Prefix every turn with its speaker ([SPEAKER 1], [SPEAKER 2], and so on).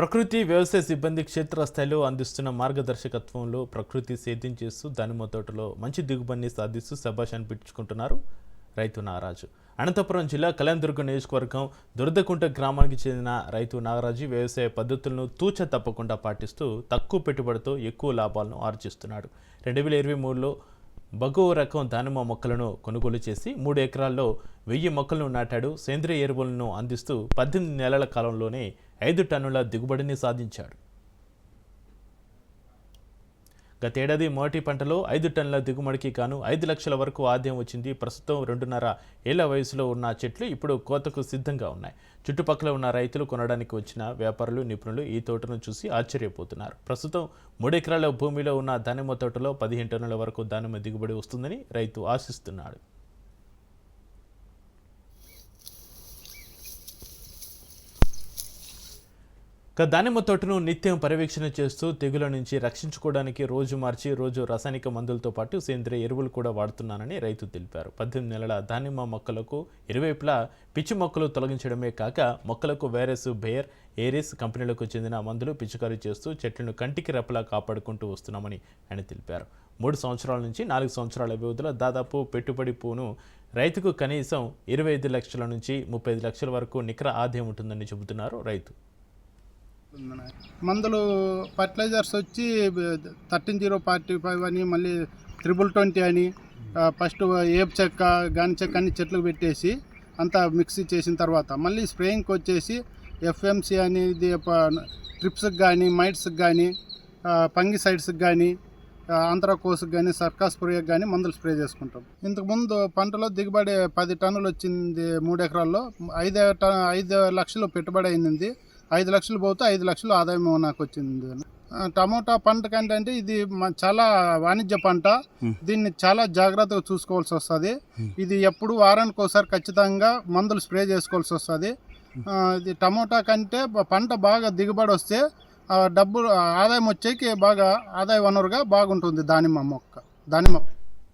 [SPEAKER 1] ప్రకృతి వ్యవసాయ సిబ్బంది క్షేత్రస్థాయిలో అందిస్తున్న మార్గదర్శకత్వంలో ప్రకృతి సేద్యం చేస్తూ దానిమ్మ తోటలో మంచి దిగుబడిని సాధిస్తూ శభాష్ అనిపించుకుంటున్నారు రైతు నాగరాజు. అనంతపురం జిల్లా కళ్యాణదుర్గం నియోజకవర్గం దురదకుంట గ్రామానికి చెందిన రైతు నాగరాజు వ్యవసాయ పద్ధతులను తూచ తప్పకుండా పాటిస్తూ తక్కువ పెట్టుబడితో ఎక్కువ లాభాలను ఆర్జిస్తున్నాడు. రెండు వేల ఇరవై మూడులో బగో రకం దానిమ్మ మొక్కలను కొనుగోలు చేసి మూడు ఎకరాల్లో వెయ్యి మొక్కలను నాటాడు. సేంద్రియ ఎరువులను అందిస్తూ పద్దెనిమిది నెలల కాలంలోనే ఐదు టన్నుల దిగుబడిని సాధించాడు. గతేడాది మొదటి పంటలో ఐదు టన్నుల దిగుబడికి గాను ఐదు లక్షల వరకు ఆదాయం వచ్చింది. ప్రస్తుతం రెండున్నర ఏళ్ళ వయసులో ఉన్న చెట్లు ఇప్పుడు కోతకు సిద్ధంగా ఉన్నాయి. చుట్టుపక్కల ఉన్న రైతులు కొనడానికి వచ్చిన వ్యాపారులు నిపుణులు ఈ తోటను చూసి ఆశ్చర్యపోతున్నారు. ప్రస్తుతం మూడెకరాల భూమిలో ఉన్న దానిమ్మ తోటలో పదిహేను టన్నుల వరకు దానిమ్మ దిగుబడి వస్తుందని రైతు ఆశిస్తున్నాడు. దానిమ్మ తోటను నిత్యం పర్యవేక్షణ చేస్తూ తెగుల నుంచి రక్షించుకోవడానికి రోజు మార్చి రోజు రసాయనిక మందులతో పాటు సేంద్రియ ఎరువులు కూడా వాడుతున్నానని రైతు తెలిపారు. పద్దెనిమిది నెలల దానిమ్మ మొక్కలకు ఇరువైపులా పిచ్చి మొక్కలు తొలగించడమే కాక మొక్కలకు వైరస్ బేర్ ఏరిస్ కంపెనీలకు చెందిన మందులు పిచికారీ చేస్తూ చెట్లను కంటికి రెప్పలా కాపాడుకుంటూ వస్తున్నామని ఆయన తెలిపారు. మూడు సంవత్సరాల నుంచి నాలుగు సంవత్సరాల వ్యవధిలో దాదాపు పెట్టుబడి పూను రైతుకు కనీసం ఇరవై ఐదు లక్షల నుంచి ముప్పై ఐదు లక్షల వరకు నికర ఆదాయం ఉంటుందని చెబుతున్నారు రైతు.
[SPEAKER 2] మందులు ఫర్టిలైజర్స్ వచ్చి థర్టీన్ జీరో ఫార్టీ ఫైవ్ అని మళ్ళీ త్రిబుల్ ట్వంటీ అని ఫస్ట్ ఏపు చెక్క గాని చెక్క అన్ని చెట్లు పెట్టేసి అంతా మిక్సీ చేసిన తర్వాత మళ్ళీ స్ప్రేయింగ్కి వచ్చేసి ఎఫ్ఎంసి అని ఇది ట్రిప్స్కి కానీ మైట్స్కి కానీ పంగిసైడ్స్కి కానీ ఆంధ్రాకోస్కి కానీ సర్కాస్ స్ప్రేకి కానీ మందులు స్ప్రే చేసుకుంటాం. ఇంతకుముందు పంటలో దిగుబడి పది టన్నులు వచ్చింది మూడు ఎకరాల్లో ఐదు ట ఐదు లక్షలు పెట్టుబడి అయింది. ఐదు లక్షలు పోతే ఐదు లక్షలు ఆదాయం నాకు వచ్చింది. టమోటా పంట కంటే అంటే ఇది చాలా వాణిజ్య పంట. దీన్ని చాలా జాగ్రత్తగా చూసుకోవాల్సి వస్తుంది. ఇది ఎప్పుడు వారానికి ఒకసారి ఖచ్చితంగా మందులు స్ప్రే చేసుకోవాల్సి వస్తుంది. ఇది టమోటా కంటే పంట బాగా దిగుబడి వస్తే ఆ డబ్బు ఆదాయం వచ్చేకి బాగా ఆదాయ వనరుగా బాగుంటుంది దానిమ్మ మొక్క దానిమ్మ